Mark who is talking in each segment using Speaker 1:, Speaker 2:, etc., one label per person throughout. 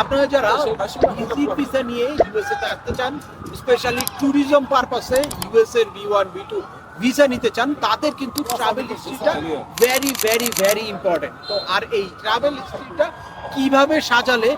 Speaker 1: আপনারা যারা ভিসা নিয়ে ইউএসএ তে আসতে চান স্পেশালি ট্যুরিজম পারপাসে USA B one B two visa নিতে চান, তাদের কিন্তু ট্রাভেল হিস্ট্রিটা ভেরি ভেরি ভেরি ইম্পর্টেন্ট আর এই ট্রাভেল হিস্ট্রিটা কীভাবে সাজালে,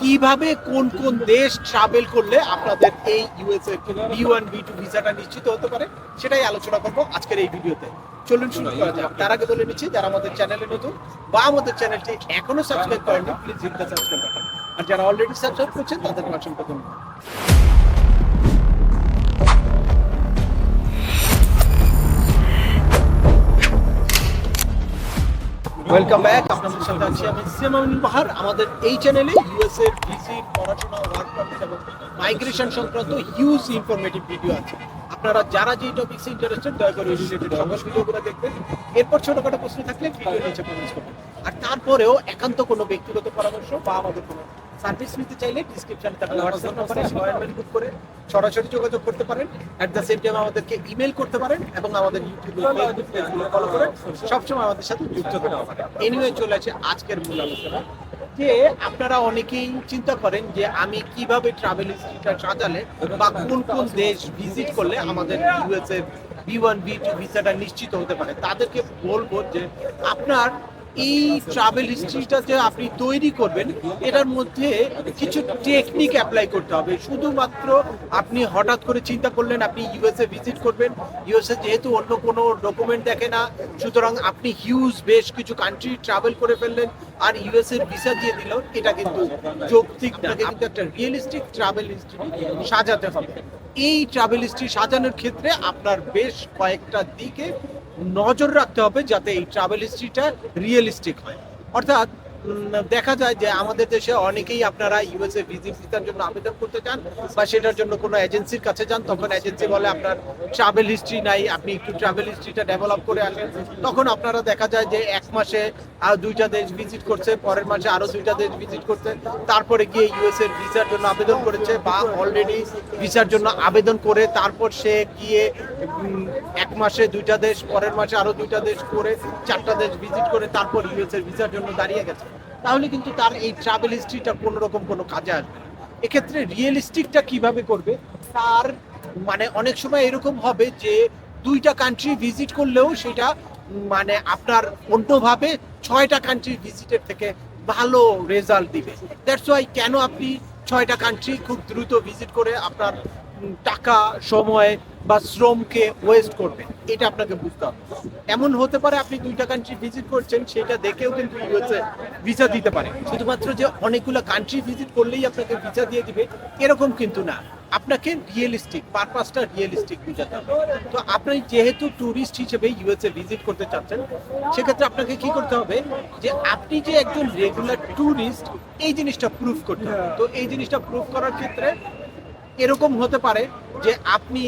Speaker 1: কীভাবে কোন কোন দেশ ট্রাভেল করলে আপনাদের এই USA B one B two ভিসাটা নিশ্চিত হতে পারে, সেটাই আলোচনা করব আজকের এই ভিডিওতে। চলুন শুরু করা যাক। তার আগে বলে নিচ্ছি, যারা আমাদের চ্যানেলে নতুন বা আমাদের চ্যানেলটি এখনও সাবস্ক্রাইব করেননি please hit the subscribe button আর যারা অলরেডি সাবস্ক্রাইব করছেন, তাদের অসংখ্য ধন্যবাদ ওয়েলকাম ব্যাক আপনাদের সাথে আছি আমি আমাদের এই চ্যানেলে ইউএস এর পড়াশোনা ওয়ার্ক পারমিট এবং মাইগ্রেশন সংক্রান্ত হিউজ ইনফরমেটিভ ভিডিও আছে। আপনারা যারা যে টপিকসে ইন্টারেস্টেড দয়া করে রিলেটেড সকল ভিডিওগুলো দেখবেন। এরপর ছোটখাটো প্রশ্ন থাকলে ভিডিও নিচে আর তারপরেও একান্ত কোনো ব্যক্তিগত পরামর্শ বা আমাদের কোনো সার্ভিস নিতে চাইলে ডিসক্রিপশনে হোয়াটসঅ্যাপ নাম্বারে অ্যাপয়েন্টমেন্ট বুক করে সরাসরি যোগাযোগ করতে পারেন। অ্যাট দ্য সেম টাইম আমাদেরকে ইমেল করতে পারেন এবং আমাদের ইউটিউব ফলো করে সবসময় আমাদের সাথে যুক্ত থাকতে পারেন এনিওয়ে চলে আছে আজকের মূল আলোচনা। যে আপনারা অনেকেই চিন্তা করেন যে আমি কীভাবে ট্রাভেল হিস্ট্রিটা সাজালে বা কোন কোন দেশ ভিজিট করলে আমাদের ইউএস এর বি ওয়ান বি টু ভিসাটা নিশ্চিত হতে পারে। তাদেরকে বলব যে আপনার এই ট্রাভেল হিস্ট্রিটা যে আপনি তৈরি করবেন, এটার মধ্যে কিছু টেকনিক অ্যাপ্লাই করতে হবে। শুধুমাত্র আপনি হঠাৎ করে চিন্তা করলেন আপনি ইউএসএ ভিজিট করবেন ইউএসএ যেহেতু অন্য কোনো ডকুমেন্ট দেখে না, সুতরাং আপনি হিউজ বেশ কিছু কান্ট্রি ট্রাভেল করে ফেললেন, আর ইউএস এর ভিসা দিয়ে দিল, এটা কিন্তু যৌক্তিক কিন্তু একটা রিয়েলিস্টিক ট্রাভেল হিস্ট্রি সাজাতে হবে। এই ট্রাভেল হিস্ট্রি সাজানোর ক্ষেত্রে আপনার বেশ কয়েকটা দিকে নজর রাখতে হবে যাতে এই ট্রাভেল হিস্ট্রিটা রিয়েলিস্টিক হয়। অর্থাৎ দেখা যায় যে আমাদের দেশে অনেকেই আপনারা ইউএসএ ভিজিট ভিসার জন্য আবেদন করতে চান বা সেটার জন্য কোনো এজেন্সির কাছে যান, তখন এজেন্সি বলে আপনার ট্রাভেল হিস্ট্রি নাই, আপনি একটু ট্রাভেল হিস্ট্রিটা ডেভেলপ করে আসেন। তখন আপনারা দেখা যায় যে এক মাসে আর দুইটা দেশ ভিজিট করছে, পরের মাসে আরও দুইটা দেশ ভিজিট করছে, তারপরে গিয়ে ইউএস এর ভিসার জন্য আবেদন করেছে বা অলরেডি ভিসার জন্য আবেদন করে, তারপর সে গিয়ে এক মাসে দুইটা দেশ, পরের মাসে আরও দুইটা দেশ করে, চারটা দেশ ভিজিট করে, তারপর ইউএস এর ভিসার জন্য দাঁড়িয়ে গেছে। তাহলে কিন্তু তার এই ট্রাভেল হিস্ট্রিটা কোনো রকম কোনো কাজে আসবে না। এক্ষেত্রে রিয়েলিস্টিকটা কীভাবে করবে তার মানে অনেক সময় এরকম হবে যে, দুইটা কান্ট্রি ভিজিট করলেও সেটা মানে আপনার অন্যভাবে ছয়টা কান্ট্রি ভিজিটের থেকে ভালো রেজাল্ট দিবে দ্যাটস ওয়াই কেন আপনি ছয়টা কান্ট্রি খুব দ্রুত ভিজিট করে আপনার টাকা, সময় বা শ্রমকে ওয়েস্ট করবেন এটা আপনাকে বুঝতে হবে। এমন হতে পারে আপনি দুইটা কান্ট্রি ভিজিট করছেন, সেটা দেখেও কিন্তু ইউএসএ ভিসা দিতে পারে। শুধুমাত্র যে অনেকগুলো কান্ট্রি ভিজিট করলেই আপনাকে ভিসা দিয়ে দিবে, এরকম কিন্তু না। আপনাকে রিয়েলিস্টিক পারপাসটা রিয়েলিস্টিক বুঝাতে হবে। তো আপনি যেহেতু ট্যুরিস্ট হিসেবে ইউএসএ ভিজিট করতে চাচ্ছেন, সেক্ষেত্রে আপনাকে কি করতে হবে যে আপনি যে একজন রেগুলার ট্যুরিস্ট এই জিনিসটা প্রুফ করতে হবে। তো এই জিনিসটা প্রুফ করার ক্ষেত্রে এরকম হতে পারে যে আপনি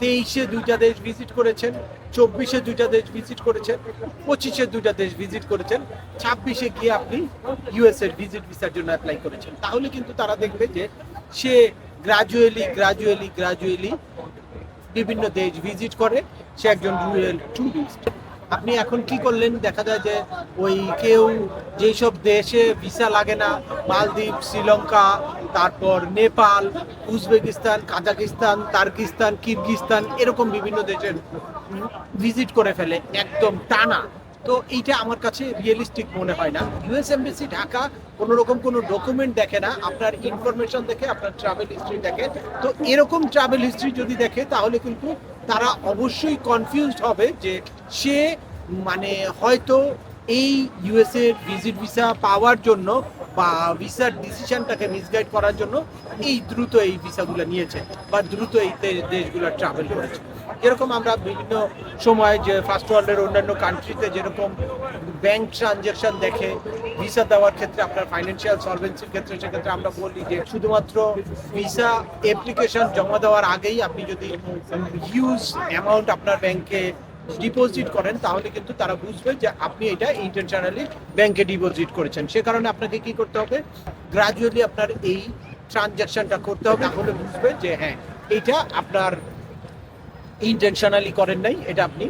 Speaker 1: তেইশে দুইটা দেশ ভিজিট করেছেন, চব্বিশে দুইটা দেশ ভিজিট করেছেন, পঁচিশে দুইটা দেশ ভিজিট করেছেন, ছাব্বিশে গিয়ে আপনি ইউএস এর ভিজিট ভিসার জন্য অ্যাপ্লাই করেছেন। তাহলে কিন্তু তারা দেখবে যে সে গ্রাজুয়েলি গ্রাজুয়েলি গ্রাজুয়েলি বিভিন্ন দেশ ভিজিট করে, সে একজন রুয়েল ট্যুরিস্ট আপনি এখন কি করলেন? দেখা যায় যে ওই কেউ যেই সব দেশে ভিসা লাগে না, মালদ্বীপ, শ্রীলঙ্কা, তারপর Nepal, Uzbekistan, Kazakhstan, Turkistan, Kyrgyzstan এরকম বিভিন্ন দেশের ভিজিট করে ফেলে, একদম টানা। তো এইটা আমার কাছে রিয়েলিস্টিক মনে হয় না। ইউএস এমবিসি ঢাকা কোনো রকম কোনো ডকুমেন্ট দেখে না, আপনার ইনফরমেশন দেখে, আপনার ট্রাভেল হিস্ট্রি দেখে। তো এরকম ট্রাভেল হিস্ট্রি যদি দেখে, তাহলে কিন্তু তারা অবশ্যই কনফিউজড হবে যে সে মানে হয়তো এই ইউএসএ ভিজিট ভিসা পাওয়ার জন্য বা ভিসার ডিসিশনটাকে মিসগাইড করার জন্য এই দ্রুত এই ভিসাগুলো নিয়েছে বা দ্রুত এই দেশগুলো ট্রাভেল করেছে। যেরকম আমরা বিভিন্ন সময় যে ফার্স্ট ওয়ার্ল্ডের অন্যান্য কান্ট্রিতে যেরকম ব্যাংক ট্রানজ্যাকশন দেখে ভিসা দেওয়ার ক্ষেত্রে আপনার ফাইন্যান্সিয়াল সলভেন্সির ক্ষেত্রে, সেক্ষেত্রে আমরা বলি যে শুধুমাত্র ভিসা অ্যাপ্লিকেশন জমা দেওয়ার আগেই আপনি যদি হিউজ অ্যামাউন্ট আপনার ব্যাংকে ডিপোজিট করেন, তাহলে কিন্তু তারা বুঝবে যে আপনি এটা ইন্টেনশনালি ব্যাংকে ডিপোজিট করেছেন। সে কারণে আপনাকে কি করতে হবে? গ্রাজুয়ালি আপনার এই ট্রানজ্যাকশনটা করতে হবে। তাহলে বুঝবে যে হ্যাঁ এটা আপনার ইন্টেনশনালি করেন নাই, এটা আপনি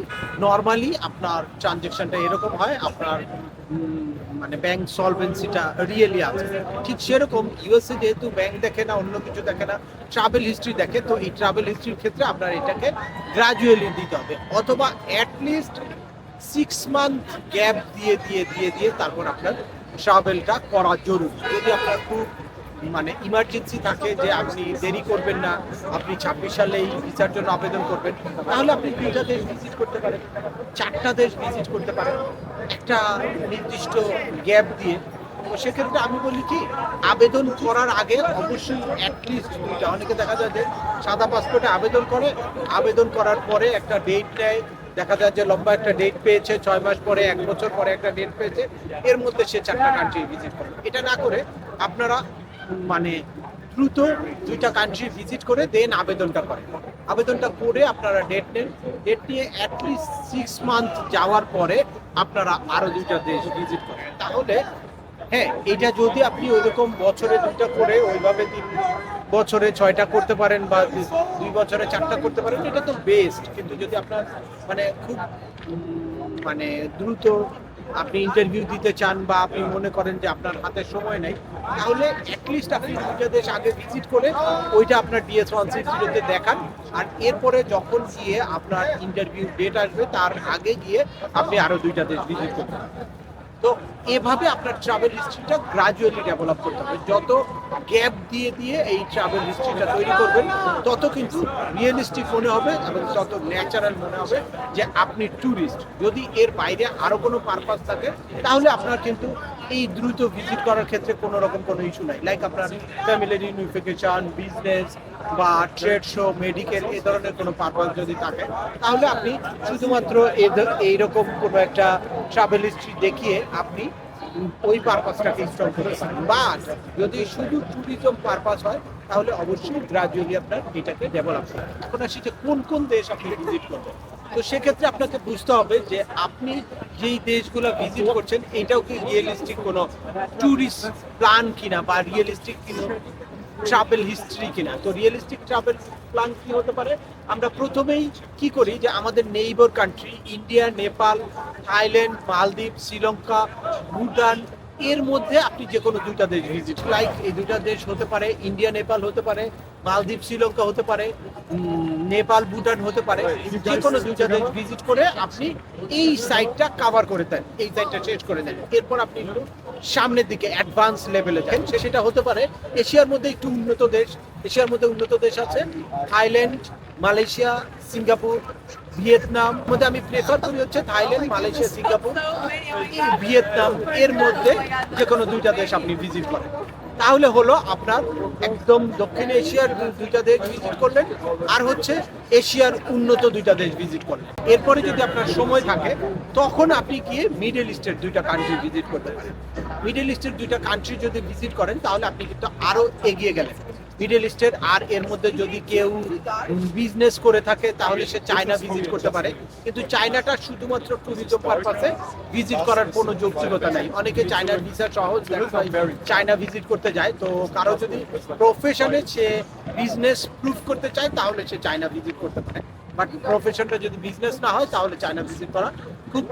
Speaker 1: নর্মালি আপনার ট্রানজেকশনটা এরকম হয়, আপনার মানে ব্যাংক সলভেন্সিটা রিয়েলি আছে। ঠিক সেরকম ইউএসএ যেহেতু ব্যাংক দেখে না, অন্য কিছু দেখে না ট্রাভেল হিস্ট্রি দেখে, তো এই ট্রাভেল হিস্ট্রির ক্ষেত্রে আপনার এটাকে গ্রাজুয়ালি দিতে হবে। অথবা অ্যাটলিস্ট সিক্স মান্থ গ্যাপ দিয়ে দিয়ে দিয়ে দিয়ে তারপর আপনার ট্রাভেলটা করা জরুরি। যদি আপনার খুব মানে ইমার্জেন্সি থাকে যে আপনি দেরি করবেন না, আপনি ছাব্বিশ সালে এই ভিসার জন্য আবেদন করবেন, তাহলে আপনি দুইটা দেশ ভিজিট করতে পারেন, চারটা দেশ ভিজিট করতে পারেন। একটা নির্দিষ্ট গ্যাপ দিয়ে। তো সেক্ষেত্রে আমি বলি কি, আবেদন করার আগে অবশ্যই অ্যাটলিস্ট দুইটা। অনেকে দেখা যায় যে সাদা পাসপোর্টে আবেদন করে, আবেদন করার পরে একটা ডেট নেয়। দেখা যায় যে লম্বা একটা ডেট পেয়েছে, ছয় মাস পরে, এক বছর পরে একটা ডেট পেয়েছে। এর মধ্যে সে চারটা কান্ট্রি ভিজিট করে। এটা না করে আপনারা মানে দ্রুত দুইটা কান্ট্রি ভিজিট করে দেন আবেদনটা করেন আবেদনটা করে আপনারা ডেট নেন। ডেট নিয়ে অ্যাটলিস্ট সিক্স মান্থ যাওয়ার পরে আপনারা আরও দুইটা দেশ ভিজিট করেন। তাহলে হ্যাঁ এটা যদি আপনি ওইরকম বছরে দুইটা করে ওইভাবে তিন বছরে ছয়টা করতে পারেন বা দুই- বছরে চারটা করতে পারেন, এটা তো বেস্ট কিন্তু যদি আপনার মানে খুব মানে দ্রুত ইন্টারভিউ দিতে চান বা আপনি মনে করেন যে আপনার হাতে সময় নেই, তাহলে অ্যাটলিস্ট আপনি দুইটা দেশ আগে ভিজিট করে ওইটা আপনার ডিএস ওয়ান সিক্স দেখান। আর এরপরে যখন গিয়ে আপনার ইন্টারভিউ ডেট আসবে, তার আগে গিয়ে আপনি আরও দুইটা দেশ ভিজিট করবেন তো এভাবে আপনার ট্রাভেল হিস্ট্রিটা গ্রাজুয়ালি ডেভেলপ করতে হবে। যত গ্যাপ দিয়ে দিয়ে এই ট্রাভেল হিস্ট্রিটা তৈরি করবেন, তত কিন্তু রিয়েলিস্টিক মনে হবে এবং তত ন্যাচারাল মনে হবে যে আপনি ট্যুরিস্ট যদি এর বাইরে আরও কোনো পারপাস থাকে, তাহলে আপনার কিন্তু এই দ্রুত ভিজিট করার ক্ষেত্রে কোনো রকম কোনো ইস্যু নাই। লাইক আপনার ফ্যামিলি ইউনিফিকেশন বিজনেস বা ট্রেড শো মেডিকেল এই ধরনের কোনো পারপাস যদি থাকে, তাহলে আপনি শুধুমাত্র এই এইরকম কোনো একটা ট্রাভেল হিস্ট্রি দেখিয়ে আপনি ওই পারপাসটাকে স্ট্রং করতে পারেন বাট যদি শুধু ট্যুরিজম পারপাস হয়, তাহলে অবশ্যই গ্রাজুয়ালি আপনার এটাকে ডেভেলপ হবে। এখন আসি কোন কোন দেশ আপনি ভিজিট করবেন? তো সেক্ষেত্রে আপনাকে বুঝতে হবে যে আপনি যেই দেশগুলো ভিজিট করছেন, এটাও কি রিয়েলিস্টিক কোনো ট্যুরিস্ট প্ল্যান কিনা বা রিয়েলিস্টিক কিনা ট্রাভেল হিস্ট্রি কিনা? তো রিয়েলিস্টিক ট্রাভেল প্ল্যান কি হতে পারে? আমরা প্রথমেই কি করি যে আমাদের neighbour country India Nepal Thailand Maldives Sri Lanka Bhutan এর মধ্যে আপনি যে কোনো দুইটা দেশ ভিজিট লাইক এই দুইটা দেশ হতে পারে ইন্ডিয়া নেপাল হতে পারে মালদ্বীপ শ্রীলঙ্কা হতে পারে নেপাল ভুটান হতে পারে যে কোনো দুইটা দেশ ভিজিট করে আপনি এই সাইটটা কভার করে দেন এই সাইটটা শেষ করে দেন। এরপর আপনি একটু সামনের দিকে অ্যাডভান্স লেভেলে যান সেটা হতে পারে এশিয়ার মধ্যে একটু উন্নত দেশ এশিয়ার মধ্যে উন্নত দেশ আছে থাইল্যান্ড মালয়েশিয়া সিঙ্গাপুর ভিয়েতনাম মধ্যে আমি প্রেফার করি হচ্ছে থাইল্যান্ড, মালয়েশিয়া, সিঙ্গাপুর। ভিয়েতনাম, এর মধ্যে যে কোনো দুইটা দেশ আপনি ভিজিট করেন। তাহলে হলো আপনার একদম দক্ষিণ এশিয়ার দুইটা দেশ ভিজিট করলেন, আর হচ্ছে এশিয়ার উন্নত দুইটা দেশ ভিজিট করলেন। এরপরে যদি আপনার সময় থাকে, তখন আপনি গিয়ে মিডল ইস্টের দুইটা কান্ট্রি ভিজিট করতে পারেন। মিডল ইস্টের দুইটা কান্ট্রি যদি ভিজিট করেন, তাহলে আপনি কিন্তু আরও এগিয়ে গেলেন। মিডল ইস্টের আর এর মধ্যে যদি কেউ বিজনেস করে থাকে, তাহলে সে চায়না ভিজিট করতে পারে। কিন্তু চায়নাটা শুধুমাত্র ট্যুরিজম পারপাসে ভিজিট করার কোনো যৌক্তিকতা নাই। অনেকে চায়নার ভিসা সহজ চায়না ভিজিট করতে যায়। তো কারও যদি প্রফেশনে সে বিজনেস প্রুফ করতে চায়, তাহলে সে চায়না ভিজিট করতে পারে। বাট প্রফেশনটা যদি বিজনেস না হয়, তাহলে চায়না ভিজিট করা খুব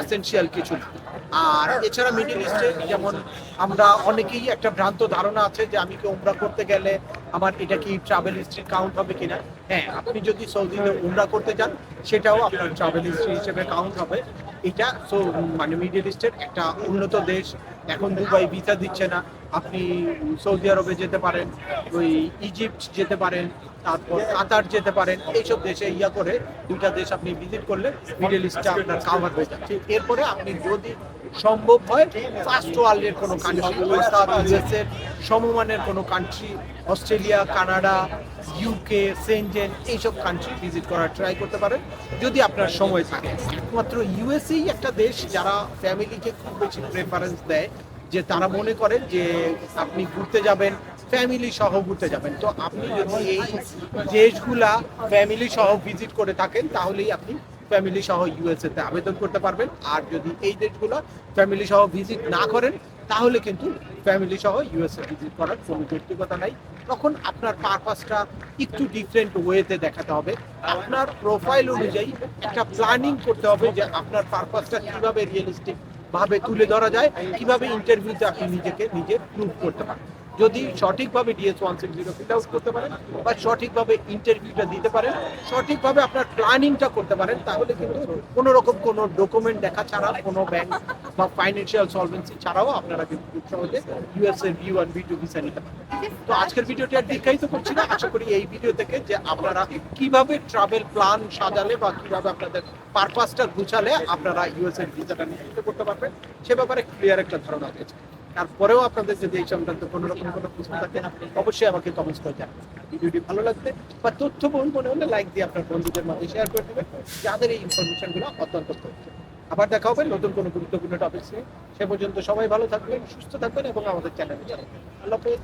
Speaker 1: এসেনশিয়াল কিছু না। আর এছাড়া মিডিল ইস্টে যেমন আমরা অনেকেই একটা ভ্রান্ত ধারণা আছে যে আমি কি উমরা করতে গেলে আমার এটা কি ট্রাভেল হিস্ট্রি কাউন্ট হবে কিনা? হ্যাঁ আপনি যদি সৌদিতে উমরা করতে যান, সেটাও আপনার ট্রাভেল হিস্ট্রি হিসেবে কাউন্ট হবে। এটা সো মানে মিডিল ইস্টের একটা উন্নত দেশ। এখন দুবাই ভিসা দিচ্ছে না। আপনি সৌদি আরবে যেতে পারেন, ওই ইজিপ্ট যেতে পারেন, তারপর কাতার যেতে পারেন, এইসব দেশে ইয়া করে দুইটা দেশ আপনি ভিজিট করলে মিডল ইস্টটা আপনার কাভার হয়ে যাচ্ছে এরপরে আপনি যদি সম্ভব হয় ফার্স্ট ওয়ার্ল্ডের কোনো কান্ট্রি ইউএসের সমমানের কোনো country Australia, Canada UK Schengen এইসব কান্ট্রি ভিজিট করার ট্রাই করতে পারেন, যদি আপনার সময় থাকে। একমাত্র ইউএসএই একটা দেশ যারা ফ্যামিলিকে খুব বেশি প্রেফারেন্স দেয়, যে তারা মনে করেন যে আপনি ঘুরতে যাবেন ফ্যামিলি সহ ঘুরতে যাবেন। তো আপনি যদি এই দেশগুলা ফ্যামিলি সহ ভিজিট করে থাকেন, তাহলেই আপনি ফ্যামিলি সহ ইউএসএ তে আবেদন করতে পারবেন। আর যদি এই দেশগুলো ফ্যামিলি সহ ভিজিট না করেন তাহলে কিন্তু ফ্যামিলি সহ ইউএসএ ভিজিট করার কোনো ব্যক্তিগতা নাই। তখন আপনার পারপাসটা একটু ডিফারেন্ট ওয়েতে দেখাতে হবে। আপনার প্রোফাইল অনুযায়ী একটা প্ল্যানিং করতে হবে যে আপনার পারপাসটা কীভাবে রিয়েলিস্টিক ভাবে তুলে ধরা যায়, কীভাবে ইন্টারভিউতে আপনি নিজেকে, নিজে প্রুভ করতে পারেন যদি সঠিকভাবে DS one six zero fill out করতে পারেন বা সঠিকভাবে ইন্টারভিউটা দিতে পারেন, সঠিকভাবে আপনার প্ল্যানিংটা করতে পারেন, তাহলে কিন্তু কোনো রকম কোনো ডকুমেন্ট দেখা ছাড়া, কোনো ব্যাংক বা ফাইন্যান্সিয়াল সলভেন্সি ছাড়াও আপনারা কিন্তু খুব সহজে ইউএস এর B one B two visa নিতে পারেন তো আজকের ভিডিওটি আর দীর্ঘায়িত করছি না। আশা করি এই ভিডিও থেকে যে আপনারা কীভাবে ট্রাভেল প্ল্যান সাজালে বা কীভাবে আপনাদের পারপাসটা গুছালে আপনারা ইউএস এর ভিসাটা নিশ্চিত করতে পারবেন, সে ব্যাপারে ক্লিয়ার একটা ধারণা পেয়েছে। তারপরেও আপনাদের যদি এই সংক্রান্ত কোনো রকম কোনো প্রশ্ন থাকে, অবশ্যই আমাকে কমেন্টস করে জানাবেন। ভিডিওটি ভালো লাগবে বা তথ্য তথ্যবহুল মনে হলে লাইক দিয়ে আপনার বন্ধুদের মাঝে শেয়ার করে দেবেন। যাদের এই ইনফরমেশনগুলো অত্যন্ত প্রয়োজন। আবার দেখা হবে নতুন কোনো গুরুত্বপূর্ণ টপিক নিয়ে। সে পর্যন্ত সবাই ভালো থাকবেন, সুস্থ থাকবেন এবং আমাদের চ্যানেলে জানাবেন আল্লাহ হাফেজ।